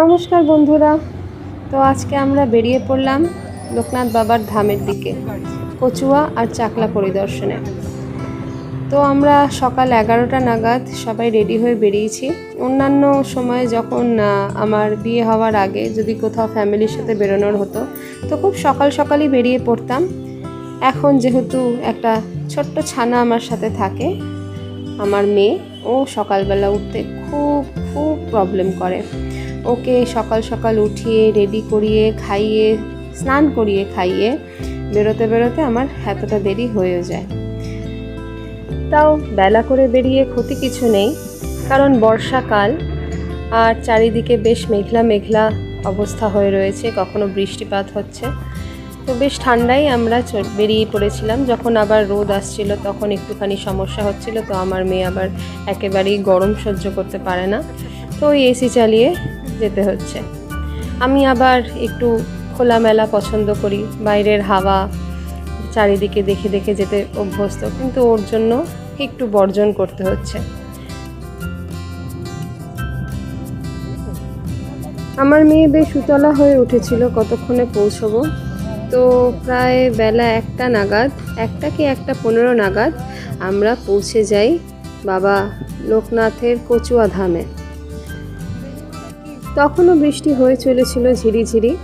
নমস্কার বন্ধুরা। তো আজকে আমরা বেরিয়ে পড়লাম লোকনাথ বাবার ধামের দিকে, কচুয়া আর চাকলা পরিদর্শনে। তো আমরা সকাল এগারোটা নাগাদ সবাই রেডি হয়ে বেরিয়েছি। অন্যান্য সময়ে যখন আমার বিয়ে হওয়ার আগে যদি কোথাও ফ্যামিলির সাথে বেরোনোর হতো, তো খুব সকাল সকালই বেরিয়ে পড়তাম। এখন যেহেতু একটা ছোট্ট ছানা আমার সাথে থাকে, আমার মেয়ে, ও সকালবেলা উঠতে খুব খুব প্রবলেম করে। ওকে সকাল সকাল উঠিয়ে রেডি করিয়ে, খাইয়ে, স্নান করিয়ে খাইয়ে বেরোতে বেরোতে আমার এতটা দেরি হয়ে যায়। তাও বেলা করে বেরিয়ে ক্ষতি কিছু নেই, কারণ বর্ষাকাল আর চারিদিকে বেশ মেঘলা মেঘলা অবস্থা হয়ে রয়েছে, কখনো বৃষ্টিপাত হচ্ছে। তো বেশ ঠান্ডাই আমরা বেরিয়ে পড়েছিলাম, যখন আবার রোদ আসছিল তখন একটুখানি সমস্যা হচ্ছিল, তো আমার মেয়ে আবার একেবারেই গরম সহ্য করতে পারে না। তো এসি চালিয়ে যেতে হচ্ছে। আমি আবার একটু খোলামেলা পছন্দ করি, বাইরের হাওয়া, চারিদিকে দেখে দেখে যেতে অভ্যস্ত, কিন্তু ওর জন্য একটু বর্জন করতে হচ্ছে। আমার মেয়ে বেশ উতলা হয়ে উঠেছিল, কতক্ষণে পৌঁছবো? তো প্রায় বেলা একটা নাগাদ, একটা কি একটা পনেরো নাগাদ, আমরা পৌঁছে যাই বাবা লোকনাথের কচুয়া ধামে। তখনও বৃষ্টি হয়ে চলেছিল ঝিরিঝিরি।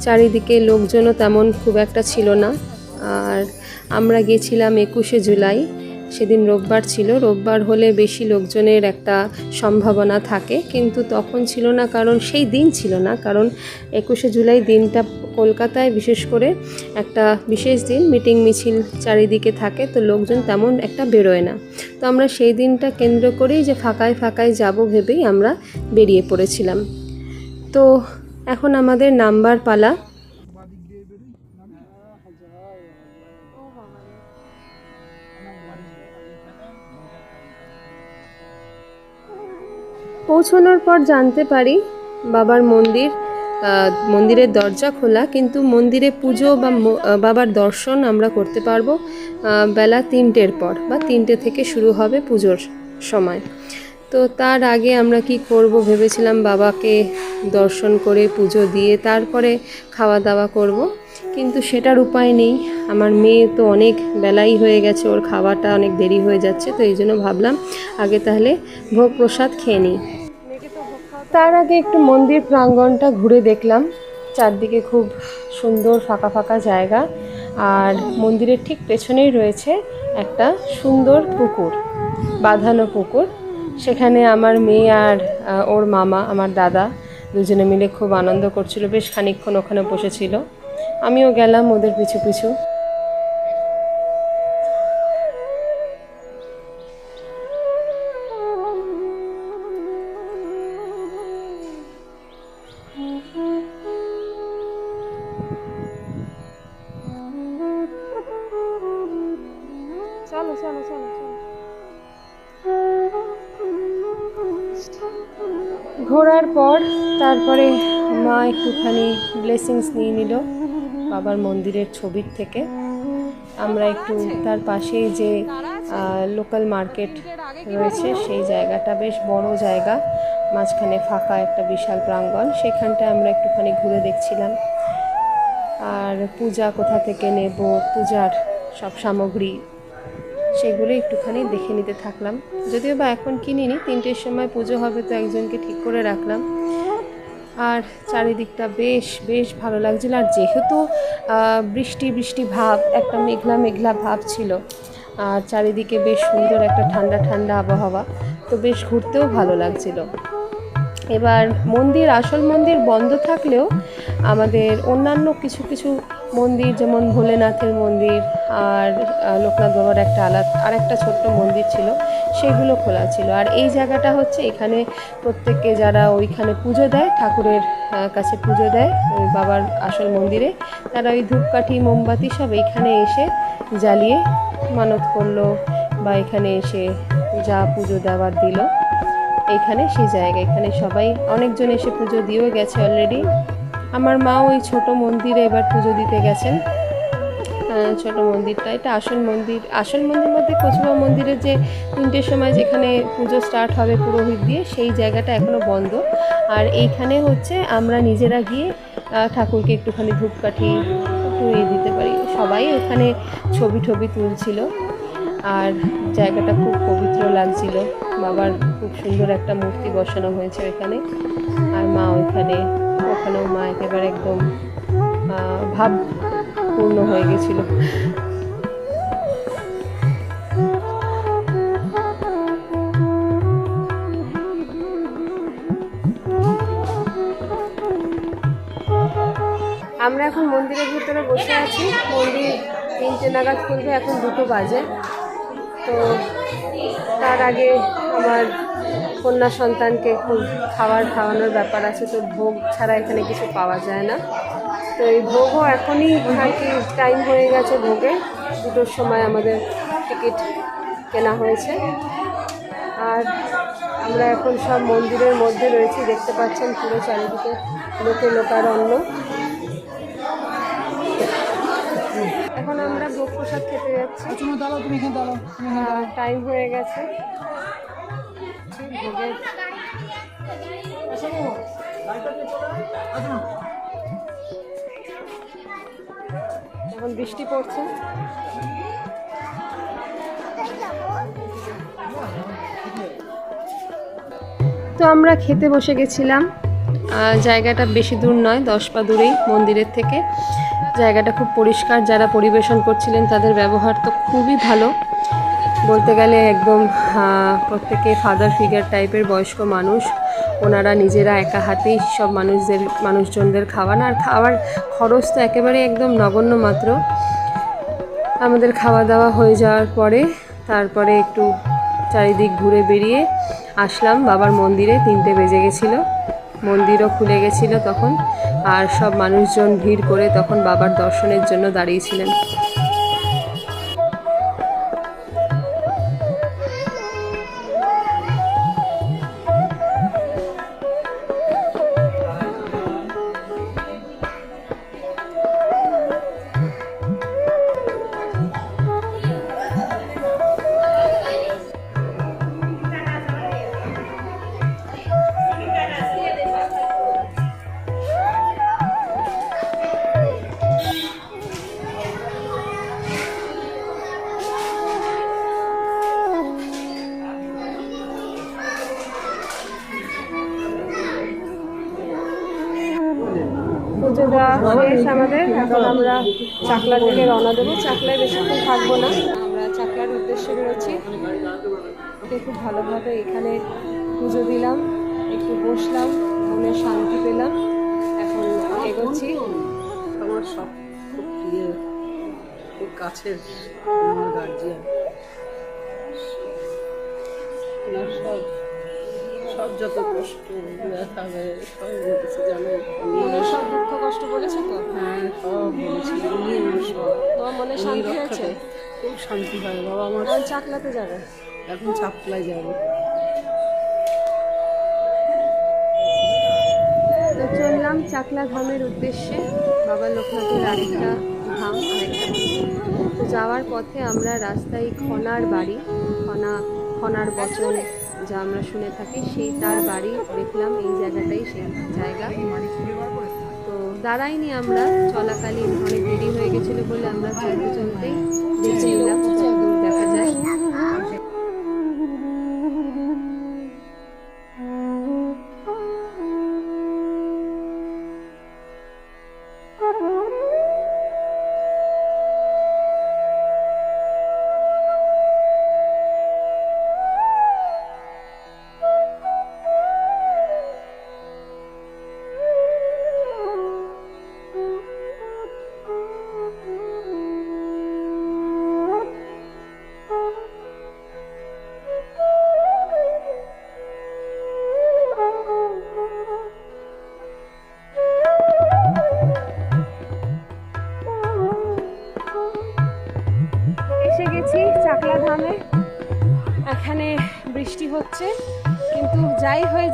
চারিদিকে লোকজনও তেমন খুব একটা ছিল না। আর আমরা গেছিলাম একুশে জুলাই। সেদিন রোববার ছিল। রোববার হলে বেশি লোকজনের একটা সম্ভাবনা থাকে। কিন্তু তখন ছিল না, কারণ সেই দিন ছিল না। কারণ একুশে জুলাই দিনটা কলকাতায় বিশেষ করে একটা বিশেষ দিন। মিটিং মিছিল চারিদিকে থাকে, তো লোকজন তেমন একটা বেরোয় না। তো আমরা সেই দিনটা কেন্দ্র করেই যে ফাঁকায় ফাঁকায় যাব ভেবেই আমরা বেরিয়ে পড়েছিলাম। তো এখন আমাদের নাম্বার পালা। পৌঁছানোর পর জানতে পারি বাবার মন্দির মন্দিরের দরজা খোলা, কিন্তু মন্দিরে পুজো বা বাবার দর্শন আমরা করতে পারব বেলা তিনটের পর বা তিনটে থেকে শুরু হবে পুজোর সময়। তো তার আগে আমরা কি করব ভেবেছিলাম বাবাকে দর্শন করে পুজো দিয়ে তারপরে খাওয়া দাওয়া করব, কিন্তু সেটার উপায় নেই। আমার মেয়ে তো অনেক বেলাই হয়ে গেছে, ওর খাওয়াটা অনেক দেরি হয়ে যাচ্ছে, তো এই জন্য ভাবলাম আগে তাহলে ভোগ প্রসাদ খেয়ে নিই। তার আগে একটু মন্দির প্রাঙ্গণটা ঘুরে দেখলাম। চারদিকে খুব সুন্দর ফাঁকা ফাঁকা জায়গা, আর মন্দিরের ঠিক পেছনেই রয়েছে একটা সুন্দর পুকুর, বাঁধানো পুকুর। সেখানে আমার মেয়ে আর ওর মামা, আমার দাদা দুজনে মিলে খুব আনন্দ করছিল। বেশ খানিক্ষণ ওখানে বসেছিল। আমিও গেলাম ওদের পিছু পিছু। পর তারপরে মা একটুখানি ব্লেসিংস নিয়ে নিল বাবার মন্দিরের ছবির থেকে। আমরা একটু তার পাশেই যে লোকাল মার্কেট রয়েছে সেই জায়গাটা বেশ বড় জায়গা, মাঝখানে ফাঁকা একটা বিশাল প্রাঙ্গণ সেখানটায় আমরা একটুখানি ঘুরে দেখছিলাম। আর পূজা কোথা থেকে নেব, পূজার সব সামগ্রী সেগুলো একটুখানি দেখে নিতে থাকলাম। যদিও বা এখন কিনিনি, তিনটের সময় পুজো হবে তো একজনকে ঠিক করে রাখলাম। আর চারিদিকটা বেশ বেশ ভালো লাগছিল। আর যেহেতু বৃষ্টি বৃষ্টি ভাব, একটা মেঘলা মেঘলা ভাব ছিল, আর চারিদিকে বেশ সুন্দর একটা ঠান্ডা ঠান্ডা আবহাওয়া, তো বেশ ঘুরতেও ভালো লাগছিল। এবার মন্দির, আসল মন্দির বন্ধ থাকলেও আমাদের অন্যান্য কিছু কিছু মন্দির, যেমন ভোলেনাথের মন্দির আর লোকনাথ বাবার একটা আলাদা আর একটা ছোট্ট মন্দির ছিল, সেগুলো খোলা ছিল। আর এই জায়গাটা হচ্ছে এখানে প্রত্যেকে যারা ওইখানে পুজো দেয়, ঠাকুরের কাছে পুজো দেয়, ওই বাবার আসল মন্দিরে, তারা ওই ধূপকাঠি, মোমবাতি সব এইখানে এসে জ্বালিয়ে মানত করল বা এখানে এসে যা পুজো দেওয়ার দিল। এইখানে সেই জায়গা, এখানে সবাই, অনেকজন এসে পুজো দিয়েও গেছে অলরেডি আমার মা ওই ছোট মন্দিরে এবার পুজো দিতে গেছেন। ছোট মন্দিরটা, এটা আসল মন্দির। আসল মন্দির মধ্যে কচুয়া মন্দিরের যে তিনটের সময় যেখানে পুজো স্টার্ট হবে পুরোহিত দিয়ে, সেই জায়গাটা এখনও বন্ধ। আর এইখানে হচ্ছে আমরা নিজেরা গিয়ে ঠাকুরকে একটুখানি ধূপকাঠি ইয়ে দিতে পারি। সবাই ওখানে ছবি টবি তুলছিল। আর জায়গাটা খুব পবিত্র লাগছিল। বাবার খুব সুন্দর একটা মূর্তি বসানো হয়েছে ওইখানে। আর মা ওইখানে ওখানেও মা একেবারে একদম আহ, ভাবপূর্ণ হয়ে গেছিল। আমরা এখন মন্দিরের ভিতরে বসে আছি। মন্দির তিনটে নাগাদ খুলবে এখন দুটো বাজে। তো তার আগে আমার কন্যা সন্তানকে একটু খাবার খাওয়ানোর ব্যাপার আছে তো ভোগ ছাড়া এখানে কিছু পাওয়া যায় না। তো এই ভোগও এখনই আর কি টাইম হয়ে গেছে ভোগে। দুটোর সময় আমাদের টিকিট কেনা হয়েছে। আর আমরা এখন সব মন্দিরের মধ্যে রয়েছি দেখতে পাচ্ছেন পুরো চারিদিকে লোকে লোকারণ্য। এখন আমরা ভোগ প্রসাদ খেতে যাচ্ছি। টাইম হয়ে গেছে। এখন বৃষ্টি পড়ছে। তো আমরা খেতে বসে গেছিলাম। জায়গাটা বেশি দূর নয়, দশ পা দূরেই মন্দিরের থেকে। জায়গাটা খুব পরিষ্কার, যারা পরিবেশন করছিলেন তাদের ব্যবহার তো খুবই ভালো। বলতে গেলে একদম প্রত্যেকে ফাদার ফিগার টাইপের বয়স্ক মানুষ। ওনারা নিজেরা একা হাতেই সব মানুষদের, মানুষজনদের খাওয়ান। আর খাওয়ার খরচ তো একেবারে একদম নগণ্য মাত্র। আমাদের খাওয়া দাওয়া হয়ে যাওয়ার পরে, তারপরে একটু চারিদিক ঘুরে বেরিয়ে আসলাম বাবার মন্দিরে। তিনটে বেজে গেছিল। মন্দিরও খুলে গেছিল তখন। আর সব মানুষজন ভিড় করে তখন বাবার দর্শনের জন্য দাঁড়িয়েছিলেন পুজো দেওয়া শেষ আমাদের। এখন আমরা চাকলা থেকে রওনা দেবো। চাকলায় বেশিক্ষণ থাকব না। আমরা চাকলার উদ্দেশ্যে বেরোচ্ছি খুব ভালোভাবে এখানে পুজো দিলাম, একটু বসলাম মনে শান্তি পেলাম। এখন এগোচ্ছি। আমার সব খুব প্রিয়, খুব কাছের গার্জিয়ান সব সব যত কষ্ট ব্যথা সব বলেছে জানো মনে সব দুঃখ কষ্ট বলেছে তো? হ্যাঁ সব বলেছি সব তোমার মনে শান্তি হয়েছে? খুব শান্তি হয় বাবা আমার চাকলাতে যাবে? এখন চাপলাই যাবে। তো চললাম চাকলা ধামের উদ্দেশ্যে বাবা লোকনাথের আরেকটা ধাম আরেকটা তো যাওয়ার পথে আমরা রাস্তায় খনার বাড়ি খনা খনার বচন যা আমরা শুনে থাকি, সেই তার বাড়ি দেখলাম, এই জায়গাটাই সেই জায়গা। তো দাঁড়াইনি আমরা, চলাকালীন অনেক দেরি হয়ে গেছিল বলে আমরা চলতে চলতেই দেখে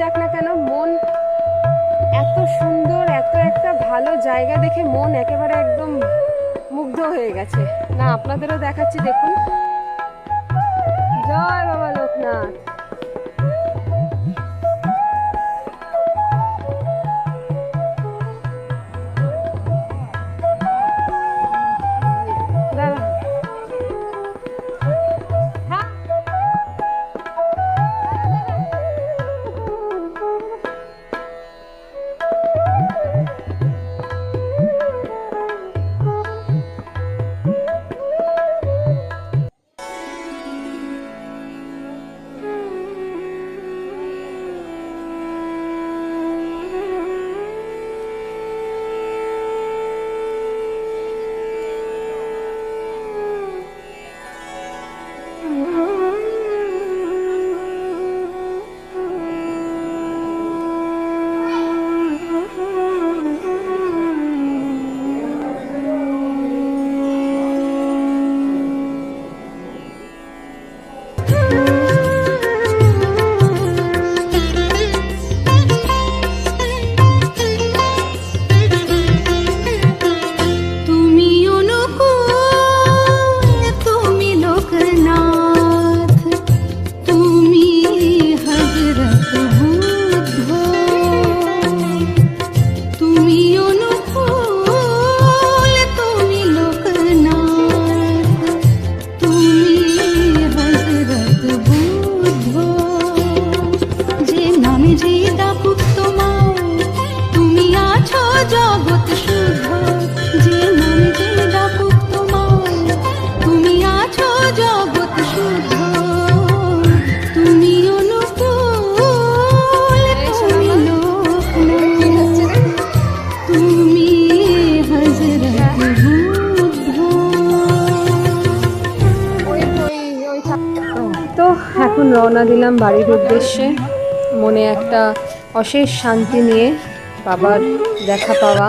যাক না কেন, মন এত সুন্দর, এত একটা ভালো জায়গা দেখে মন একেবারে একদম মুগ্ধ হয়ে গেছে। না, আপনাদেরও দেখাচ্ছি, দেখুন। জয় বাবা লোকনাথ। me দিলাম বাড়ির উদ্দেশ্যে। মনে একটা অশেষ শান্তি নিয়ে বাবার দেখা পাওয়া,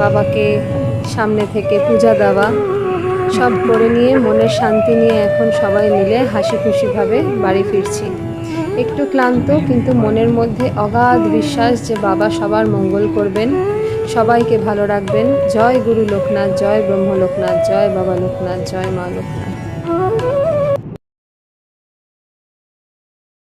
বাবাকে সামনে থেকে পূজা দেওয়া, সব করে নিয়ে মনের শান্তি নিয়ে এখন সবাই মিলে হাসি খুশিভাবে বাড়ি ফিরছি। একটু ক্লান্ত কিন্তু মনের মধ্যে অগাধ বিশ্বাস যে বাবা সবার মঙ্গল করবেন, সবাইকে ভালো রাখবেন। জয় গুরু লোকনাথ, জয় ব্রহ্ম লোকনাথ জয় বাবা লোকনাথ, জয় মা লোকনাথ।